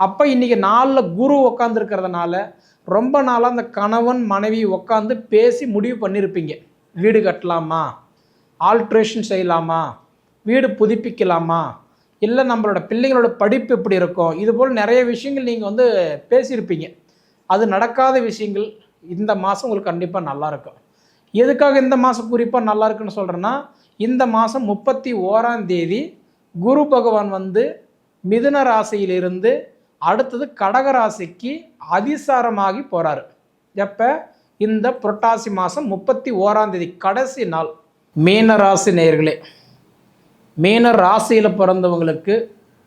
அப்போ இன்றைக்கி நாளில் குரு உக்காந்துருக்கிறதுனால ரொம்ப நாளாக அந்த கணவன் மனைவி உட்காந்து பேசி முடிவு பண்ணியிருப்பீங்க வீடு கட்டலாமா? ஆல்ட்ரேஷன் செய்யலாமா? வீடு புதுப்பிக்கலாமா? இல்லை நம்மளோட பிள்ளைங்களோட படிப்பு எப்படி இருக்கும்? இது போல் நிறைய விஷயங்கள் நீங்கள் வந்து பேசியிருப்பீங்க. அது நடக்காத விஷயங்கள் இந்த மாதம் உங்களுக்கு கண்டிப்பாக நல்லா இருக்கும். எதுக்காக இந்த மாதம் குறிப்பாக நல்லா இருக்குன்னு சொல்கிறேன்னா இந்த மாதம் முப்பத்தி ஓராம் தேதி குரு பகவான் வந்து மிதுன ராசியிலிருந்து அடுத்தது கடகராசிக்கு அதிசாரமாகி போகிறாரு எப்போ? இந்த புரட்டாசி மாதம் முப்பத்தி ஓராம் தேதி கடைசி நாள். மீன ராசி நேயர்களே மீன ராசியில் பிறந்தவங்களுக்கு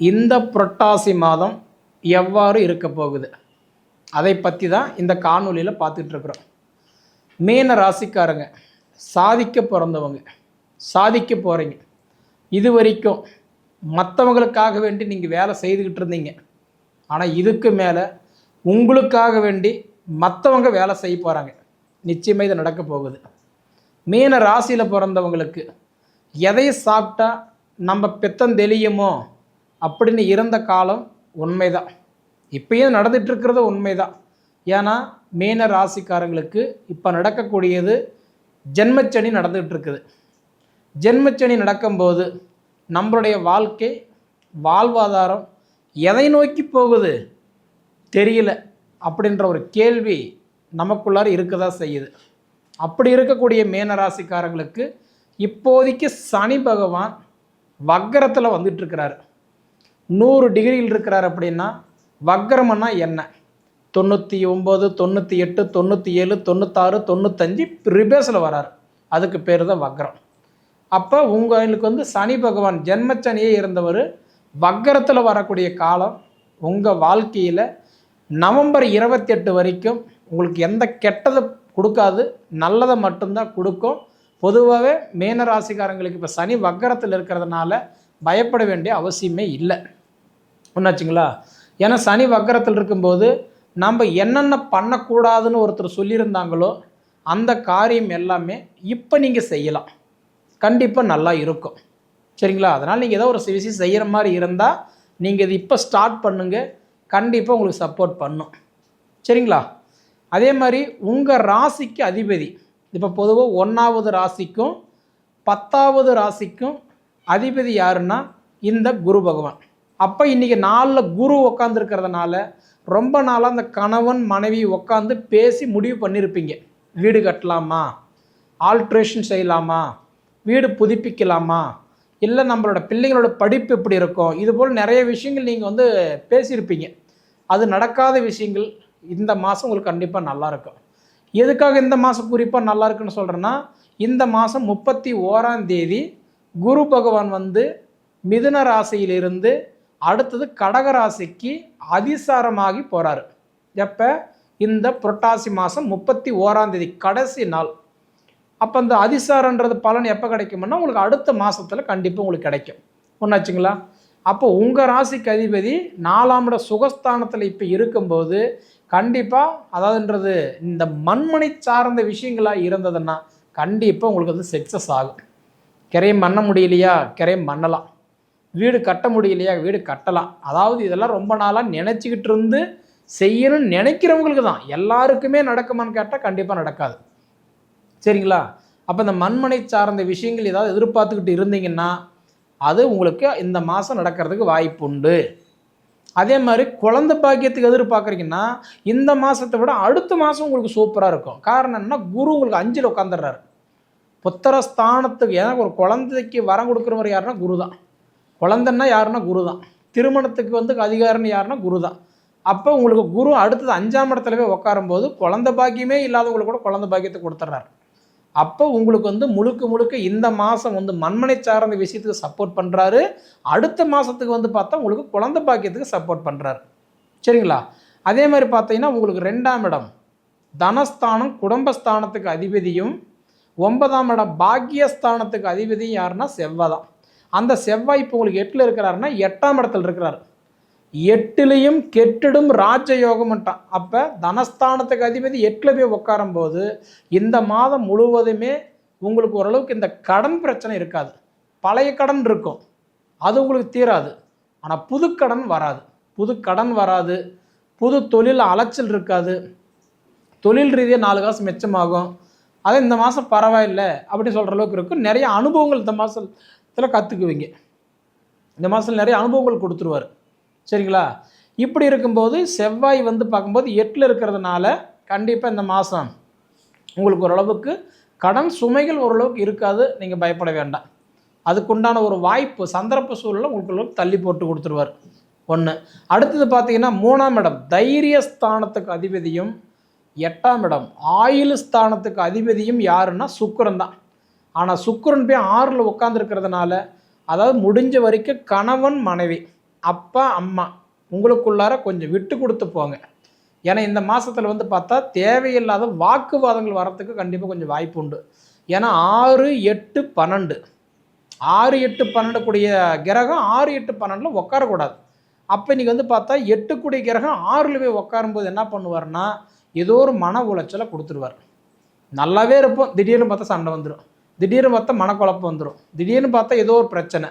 இந்த புரட்டாசி மாதம் எவ்வாறு இருக்க போகுது? அதை பற்றி தான் இந்த காணொலியில் பார்த்துட்ருக்குறோம் மீன ராசிக்காரங்க சாதிக்க பிறந்தவங்க சாதிக்க போகிறீங்க இது வரைக்கும் மற்றவங்களுக்காக வேண்டி நீங்கள் வேலை செய்துக்கிட்டு இருந்தீங்க. ஆனால் இதுக்கு மேலே உங்களுக்காக வேண்டி மற்றவங்க வேலை செய்ய போகிறாங்க நிச்சயமாக இது நடக்க போகுது. மீன ராசியில் பிறந்தவங்களுக்கு எதை சாப்பிட்டா நம்ம பித்தம் தெளியுமோ அப்படின்னு இருந்த காலம் உண்மைதான். இப்பயும் நடந்துட்டு இருக்கிறது உண்மைதான். ஏன்னா மீன ராசிக்காரங்களுக்கு இப்போ நடக்கக்கூடியது ஜென்மச்சனி நடந்துகிட்டு இருக்குது. ஜென்மச்சனி நடக்கும்போது நம்மளுடைய வாழ்க்கை வாழ்வாதாரம் எதை நோக்கி போகுது? தெரியல. அப்படின்ற ஒரு கேள்வி நமக்குள்ளார இருக்க தான் செய்யுது. அப்படி இருக்கக்கூடிய மீனராசிக்காரங்களுக்கு இப்போதைக்கு சனி பகவான் வக்கரத்தில் வந்துட்டுருக்கிறாரு. நூறு டிகிரியில் இருக்கிறார் அப்படின்னா வக்கரம்னா என்ன? தொண்ணூற்றி ஒம்பது தொண்ணூற்றி எட்டு தொண்ணூற்றி ஏழு தொண்ணூத்தாறு தொண்ணூத்தஞ்சு ரிபேஸில் வரார். அதுக்கு பேர் தான் வக்கரம். அப்போ உங்களுக்கு வந்து சனி பகவான் ஜென்மச்சனியே இருந்தவர் வக்கரத்தில் வரக்கூடிய காலம் உங்கள் வாழ்க்கையில் நவம்பர் இருபத்தெட்டு வரைக்கும் உங்களுக்கு எந்த கெட்டதை கொடுக்காது நல்லதை மட்டும்தான் கொடுக்கும். பொதுவாகவே மேன ராசிக்காரங்களுக்கு இப்போ சனி வக்கரத்தில் இருக்கிறதுனால பயப்பட வேண்டிய அவசியமே இல்லை. ஒன்றாச்சுங்களா ஏன்னா சனி வக்கரத்தில் இருக்கும்போது நம்ம என்னென்ன பண்ணக்கூடாதுன்னு ஒருத்தர் சொல்லியிருந்தாங்களோ அந்த காரியம் எல்லாமே இப்போ நீங்கள் செய்யலாம். கண்டிப்பாக நல்லா இருக்கும். சரிங்களா? அதனால் நீங்கள் ஏதோ ஒரு விஷயம் செய்கிற மாதிரி இருந்தால் நீங்கள் இது இப்போ ஸ்டார்ட் பண்ணுங்கள் கண்டிப்பாக உங்களுக்கு சப்போர்ட் பண்ணும். சரிங்களா? அதே மாதிரி உங்கள் ராசிக்கு அதிபதி. இப்போ பொதுவாக ஒன்றாவது ராசிக்கும் பத்தாவது ராசிக்கும் அதிபதி யாருன்னா இந்த குரு பகவான். அப்போ இன்றைக்கி நாளில் குரு உக்காந்துருக்கிறதுனால ரொம்ப நாளாக அந்த கணவன் மனைவி உட்காந்து பேசி முடிவு பண்ணியிருப்பீங்க வீடு கட்டலாமா? ஆல்ட்ரேஷன் செய்யலாமா? வீடு புதுப்பிக்கலாமா? இல்லை நம்மளோட பிள்ளைங்களோட படிப்பு எப்படி இருக்கும்? இது போல் நிறைய விஷயங்கள் நீங்கள் வந்து பேசியிருப்பீங்க. அது நடக்காத விஷயங்கள் இந்த மாதம் உங்களுக்கு கண்டிப்பாக நல்லாயிருக்கும் எதுக்காக இந்த மாதம் குறிப்பாக நல்லா இருக்குன்னு சொல்கிறேன்னா இந்த மாதம் முப்பத்தி ஓராம் தேதி குரு பகவான் வந்து மிதுன ராசியிலிருந்து அடுத்தது கடக ராசிக்கு அதிசாரமாகி போகிறாரு எப்போ? இந்த புரட்டாசி மாதம் முப்பத்தி ஓராம் தேதி கடைசி நாள். அப்போ அந்த அதிசாரன்றது பலன் எப்போ கிடைக்கும்னா உங்களுக்கு அடுத்த மாதத்தில் கண்டிப்பாக உங்களுக்கு கிடைக்கும். ஒன்றாச்சுங்களா அப்போ உங்கள் ராசிக்கு அதிபதி நாலாம் இட சுகஸ்தானத்தில் இப்போ இருக்கும்போது கண்டிப்பாக அதாவதுன்றது இந்த மண்மனை சார்ந்த விஷயங்களாக இருந்ததுன்னா கண்டிப்பாக உங்களுக்கு வந்து சக்ஸஸ் ஆகும். கிரையம் பண்ண முடியலையா? கிரையம் பண்ணலாம். வீடு கட்ட முடியலையா? வீடு கட்டலாம். அதாவது இதெல்லாம் ரொம்ப நாளாக நினச்சிக்கிட்டு இருந்து செய்யணும்னு நினைக்கிறவங்களுக்கு தான். எல்லாருக்குமே நடக்குமான்னு கேட்டால் கண்டிப்பாக நடக்காது. சரிங்களா? அப்போ இந்த மண்மனை சார்ந்த விஷயங்கள் ஏதாவது எதிர்பார்த்துக்கிட்டு இருந்தீங்கன்னா அது உங்களுக்கு இந்த மாதம் நடக்கிறதுக்கு வாய்ப்பு உண்டு. அதே மாதிரி குழந்த பாக்கியத்துக்கு எதிர்பார்க்குறீங்கன்னா இந்த மாதத்தை விட அடுத்த மாதம் உங்களுக்கு சூப்பராக இருக்கும். காரணம் என்னன்னா குரு உங்களுக்கு அஞ்சில் உட்காந்துடுறாரு புத்திரஸ்தானத்துக்கு ஏன்னா ஒரு குழந்தைக்கு வரம் கொடுக்குறவர் யாருன்னா குரு தான். குழந்தைன்னா யாருன்னா குரு தான். திருமணத்துக்கு வந்து அதிகாரம்னு யாருன்னா குரு தான். அப்போ உங்களுக்கு குரு அடுத்தது அஞ்சாம் இடத்துலவே உட்காரும்போது குழந்த பாக்கியமே இல்லாதவங்களுக்கு கூட குழந்தை பாக்கியத்தை கொடுத்துட்றாரு. அப்போ உங்களுக்கு வந்து முழுக்க முழுக்க இந்த மாதம் வந்து மண்மனை சார்ந்த விஷயத்துக்கு சப்போர்ட் பண்ணுறாரு அடுத்த மாதத்துக்கு வந்து பார்த்தா உங்களுக்கு குழந்தை பாக்கியத்துக்கு சப்போர்ட் பண்ணுறாரு சரிங்களா? அதே மாதிரி பார்த்தீங்கன்னா உங்களுக்கு ரெண்டாம் இடம் தனஸ்தானம் குடும்பஸ்தானத்துக்கு அதிபதியும் ஒன்பதாம் இடம் பாக்கியஸ்தானத்துக்கு அதிபதியும் யாருன்னா செவ்வாய் தான் அந்த செவ்வாய் இப்போ உங்களுக்கு எட்டில் இருக்கிறாருன்னா எட்டாம் இடத்துல இருக்கிறார். எட்டுலேயும் கெட்டிடும் ராஜயோகம்ட்டான் அப்போ தனஸ்தானத்துக்கு அதிபதி எட்டில் போய் உட்காரும்போது இந்த மாதம் முழுவதுமே உங்களுக்கு ஓரளவுக்கு இந்த கடன் பிரச்சனை இருக்காது. பழைய கடன் இருக்கும். அது உங்களுக்கு தீராது. ஆனால் புது கடன் வராது. புது கடன் வராது. புது தொழில் அலைச்சல் இருக்காது. தொழில் ரீதியாக நாலு காசு மிச்சமாகும். அது இந்த மாதம் பரவாயில்லை அப்படின்னு சொல்கிற அளவுக்கு இருக்கும். நிறைய அனுபவங்கள் இந்த மாதத்தில் கற்றுக்குவீங்க இந்த மாதத்தில் நிறைய அனுபவங்கள் கொடுத்துருவார். சரிங்களா? இப்படி இருக்கும்போது செவ்வாய் வந்து பார்க்கும்போது எட்டில் இருக்கிறதுனால கண்டிப்பாக இந்த மாதம் உங்களுக்கு ஓரளவுக்கு கடன் சுமைகள் ஓரளவுக்கு இருக்காது நீங்கள் பயப்பட வேண்டாம். அதுக்குண்டான ஒரு வாய்ப்பு சந்தர்ப்ப சூழலை உங்களுக்கு தள்ளி போட்டு கொடுத்துருவார். ஒன்று அடுத்தது பார்த்தீங்கன்னா மூணாம் இடம் தைரியஸ்தானத்துக்கு அதிபதியும் எட்டாம் இடம் ஆயுள் ஸ்தானத்துக்கு அதிபதியும் யாருன்னா சுக்கிரன் தான். ஆனால் சுக்கிரன் போய் ஆறில் உட்காந்துருக்கிறதுனால அதாவது முடிஞ்ச வரைக்கும் கணவன் மனைவி. அப்பா அம்மா உங்களுக்குள்ளார கொஞ்சம் விட்டு கொடுத்து போங்க. ஏன்னா இந்த மாதத்தில் வந்து பார்த்தா தேவையில்லாத வாக்குவாதங்கள் வரத்துக்கு கண்டிப்பாக கொஞ்சம் வாய்ப்பு உண்டு. ஏன்னா ஆறு எட்டு பன்னெண்டு. ஆறு எட்டு பன்னெண்டு கூடிய கிரகம் ஆறு எட்டு பன்னெண்டில் உட்காரக்கூடாது அப்போ இன்றைக்கி வந்து பார்த்தா எட்டு கூடிய கிரகம் ஆறில் போய் உட்காரும்போது என்ன பண்ணுவார்னா ஏதோ ஒரு மன உளைச்சலை கொடுத்துருவார். நல்லாவே இருப்போம். திடீர்னு பார்த்தா சண்டை வந்துடும் திடீர்னு பார்த்தா மனக்குழப்பம் வந்துடும் திடீர்னு பார்த்தா ஏதோ ஒரு பிரச்சனை.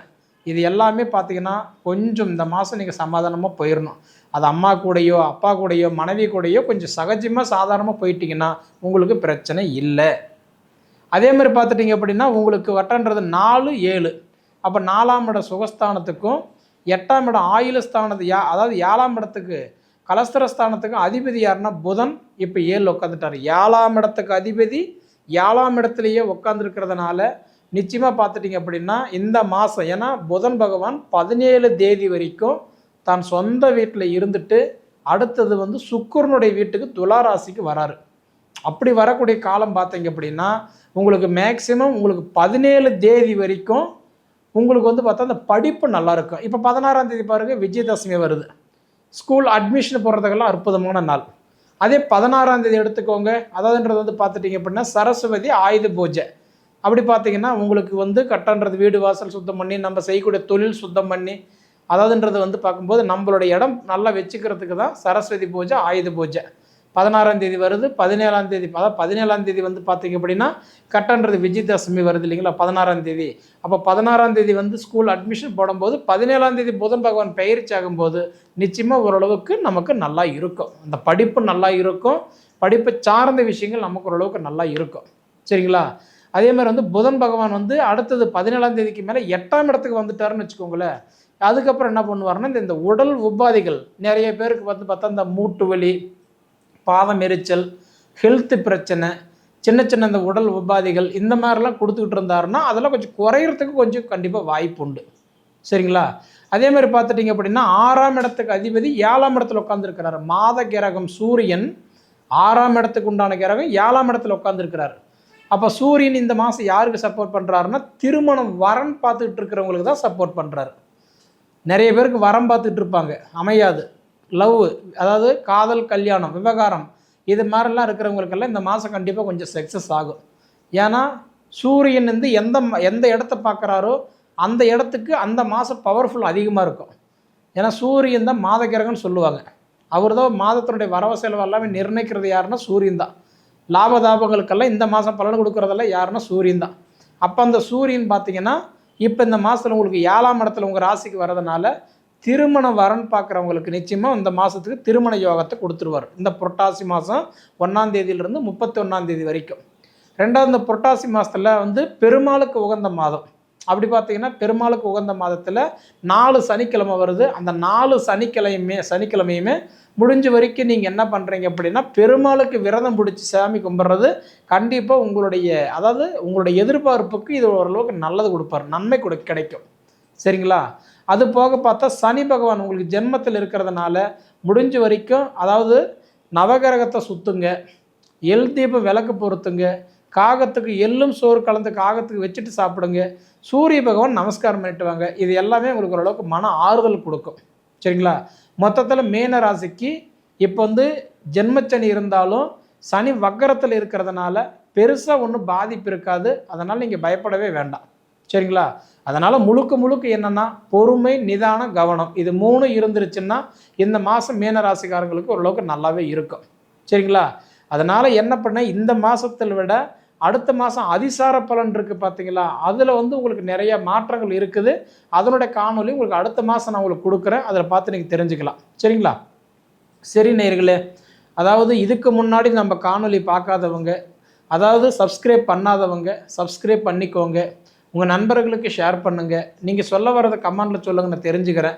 இது எல்லாமே பார்த்தீங்கன்னா கொஞ்சம் இந்த மாதம் நீங்கள் சமாதானமாக போயிடணும் அது அம்மா கூடயோ அப்பா கூடயோ மனைவி கூடயோ கொஞ்சம் சகஜமாக சாதாரணமாக போயிட்டீங்கன்னா உங்களுக்கு பிரச்சனை இல்லை. அதே மாதிரி பார்த்துட்டிங்க அப்படின்னா உங்களுக்கு வட்டன்றது நாலு ஏழு. அப்போ நாலாம் இட சுகஸ்தானத்துக்கும் எட்டாம் இடம் ஆயுள ஸ்தானத்து யா அதாவது ஏழாம் இடத்துக்கு கலஸ்தரஸ்தானத்துக்கு அதிபதி யாருன்னா புதன். இப்போ ஏழு உட்காந்துட்டார் ஏழாம் இடத்துக்கு அதிபதி ஏழாம் இடத்துலையே உட்காந்துருக்கிறதுனால நிச்சயமாக பார்த்துட்டிங்க அப்படின்னா இந்த மாதம் ஏன்னா புதன் பகவான் பதினேழு தேதி வரைக்கும் தான் சொந்த வீட்டில் இருந்துட்டு அடுத்தது வந்து சுக்கரனுடைய வீட்டுக்கு துளாராசிக்கு வராரு. அப்படி வரக்கூடிய காலம் பார்த்தீங்க அப்படின்னா உங்களுக்கு மேக்சிமம் உங்களுக்கு பதினேழு தேதி வரைக்கும் உங்களுக்கு வந்து பார்த்தா அந்த படிப்பு நல்லாயிருக்கும் இப்போ பதினாறாம் தேதி பாருங்கள் விஜயதசமி வருது. ஸ்கூல் அட்மிஷன் போடுறதுக்கெல்லாம் அற்புதமான நாள். அதே பதினாறாம் தேதி எடுத்துக்கோங்க. அதாவதுன்றது வந்து பார்த்துட்டிங்க அப்படின்னா சரஸ்வதி ஆயுத பூஜை. அப்படி பார்த்தீங்கன்னா உங்களுக்கு வந்து கட்டன்றது வீடு வாசல் சுத்தம் பண்ணி நம்ம செய்யக்கூடிய தொழில் சுத்தம் பண்ணி அதாவதுன்றது வந்து பார்க்கும்போது நம்மளுடைய இடம் நல்லா வச்சுக்கிறதுக்கு தான் சரஸ்வதி பூஜை ஆயுத பூஜை. பதினாறாம் தேதி வருது பதினேழாம் தேதி அதாவது பதினேழாம் தேதி வந்து பார்த்தீங்க அப்படின்னா கட்டன்றது விஜயதசமி வருது இல்லைங்களா பதினாறாம் தேதி. அப்போ பதினாறாம் தேதி வந்து ஸ்கூல் அட்மிஷன் போடும்போது பதினேழாம் தேதி புதன் பகவான் பயிற்சி ஆகும்போது நிச்சயமாக ஓரளவுக்கு நமக்கு நல்லா இருக்கும். அந்த படிப்பு நல்லா இருக்கும். படிப்பை சார்ந்த விஷயங்கள் நமக்கு ஓரளவுக்கு நல்லா இருக்கும். சரிங்களா? அதே மாதிரி வந்து புதன் பகவான் வந்து அடுத்தது பதினேழாம் தேதிக்கு மேலே எட்டாம் இடத்துக்கு வந்துட்டாருன்னு வச்சுக்கோங்களேன். அதுக்கப்புறம் என்ன பண்ணுவாருன்னா இந்த இந்த உடல் உபாதைகள் நிறைய பேருக்கு வந்து பார்த்தா இந்த மூட்டு வலி பாதம் எரிச்சல் ஹெல்த்து பிரச்சனை சின்ன சின்ன இந்த உடல் உபாதைகள் இந்த மாதிரிலாம் கொடுத்துக்கிட்டு இருந்தாருன்னா அதெல்லாம் கொஞ்சம் குறையிறதுக்கு கொஞ்சம் கண்டிப்பாக வாய்ப்பு உண்டு. சரிங்களா? அதே மாதிரி பார்த்துட்டிங்க அப்படின்னா ஆறாம் இடத்துக்கு அதிபதி ஏழாம் இடத்துல உட்காந்துருக்கிறார் மாத கிரகம் சூரியன் ஆறாம் இடத்துக்கு உண்டான கிரகம் ஏழாம் இடத்துல உட்காந்துருக்கிறார் அப்போ சூரியன் இந்த மாதம் யாருக்கு சப்போர்ட் பண்ணுறாருன்னா திருமணம் வரன் பார்த்துக்கிட்டு இருக்கிறவங்களுக்கு தான் சப்போர்ட் பண்ணுறாரு நிறைய பேருக்கு வரம் பார்த்துட்டு இருப்பாங்க அமையாது. லவ் அதாவது காதல் கல்யாணம் விவகாரம் இது மாதிரிலாம் இருக்கிறவங்களுக்கெல்லாம் இந்த மாதம் கண்டிப்பாக கொஞ்சம் சக்ஸஸ் ஆகும். ஏன்னா சூரியன் வந்து எந்த எந்த இடத்த பார்க்குறாரோ அந்த இடத்துக்கு அந்த மாதம் பவர்ஃபுல் அதிகமாக இருக்கும். ஏன்னா சூரியன் தான் மாத கிரகம்னு சொல்லுவாங்க. அவர் தான் மாதத்தினுடைய வரவு செலவு எல்லாமே நிர்ணயிக்கிறது யாருன்னா சூரியன் தான். லாபதாபங்களுக்கெல்லாம் இந்த மாதம் பலன் கொடுக்குறதெல்லாம் யாருன்னா சூரியன் தான். அப்போ அந்த சூரியன் பார்த்தீங்கன்னா இப்போ இந்த மாதத்தில் உங்களுக்கு ஏழாம் இடத்துல உங்கள் ராசிக்கு வரதுனால திருமண வரன் பார்க்குறவங்களுக்கு நிச்சயமாக இந்த மாதத்துக்கு திருமண யோகத்தை கொடுத்துருவார். இந்த புரட்டாசி மாதம் ஒன்றாம் தேதியிலிருந்து முப்பத்தி ஒன்றாம் தேதி வரைக்கும். ரெண்டாவது இந்த புரட்டாசி மாதத்தில் வந்து பெருமாளுக்கு உகந்த மாதம். அப்படி பார்த்தீங்கன்னா பெருமாளுக்கு உகந்த மாதத்தில் நாலு சனிக்கிழமை வருது. அந்த நாலு சனிக்கிழமையுமே சனிக்கிழமையுமே முடிஞ்ச வரைக்கும் நீங்கள் என்ன பண்ணுறீங்க அப்படின்னா பெருமாளுக்கு விரதம் பிடிச்சி சாமி கும்பிட்றது கண்டிப்பாக உங்களுடைய அதாவது உங்களுடைய எதிர்பார்ப்புக்கு இது ஓரளவுக்கு நல்லது கொடுப்பார். நன்மை கொடு கிடைக்கும். சரிங்களா? அது போக பார்த்தா சனி பகவான் உங்களுக்கு ஜென்மத்தில் இருக்கிறதுனால முடிஞ்ச வரைக்கும் அதாவது நவகிரகத்தை சுற்றுங்க எல் தீபம் விளக்கு பொருத்துங்க. காகத்துக்கு எள்ளும் சோறு கலந்து காகத்துக்கு வச்சுட்டு சாப்பிடுங்க. சூரிய பகவான் நமஸ்காரம் பண்ணிட்டு வாங்க. இது எல்லாமே உங்களுக்கு ஓரளவுக்கு மன ஆறுதல் கொடுக்கும். சரிங்களா? மொத்தத்தில் மீன ராசிக்கு இப்போ வந்து ஜென்மச்சனி இருந்தாலும் சனி வக்கரத்தில் இருக்கிறதுனால பெருசாக ஒன்றும் பாதிப்பு இருக்காது. அதனால் நீங்கள் பயப்படவே வேண்டாம். சரிங்களா? அதனால் முழுக்க முழுக்க என்னென்னா பொறுமை நிதான கவனம். இது மூணு இருந்துருச்சுன்னா இந்த மாதம் மீன ராசிக்காரங்களுக்கு ஓரளவுக்கு நல்லாவே இருக்கும். சரிங்களா? அதனால் என்ன பண்ண? இந்த மாதத்தில் விட அடுத்த மாதம் அதிசார பலன் இருக்குது பார்த்தீங்களா அதில் வந்து உங்களுக்கு நிறைய மாற்றங்கள் இருக்குது. அதனுடைய காணொலி உங்களுக்கு அடுத்த மாதம் நான் உங்களுக்கு கொடுக்குறேன். அதில் பார்த்து நீங்கள் தெரிஞ்சுக்கலாம். சரிங்களா? சரி நேர்களே அதாவது இதுக்கு முன்னாடி நம்ம காணொலி பார்க்காதவங்க அதாவது சப்ஸ்கிரைப் பண்ணாதவங்க சப்ஸ்கிரைப் பண்ணிக்கோங்க. உங்கள் நண்பர்களுக்கு ஷேர் பண்ணுங்கள் நீங்கள் சொல்ல வர்றதை கமெண்டில் சொல்லுங்க நான் தெரிஞ்சுக்கிறேன்.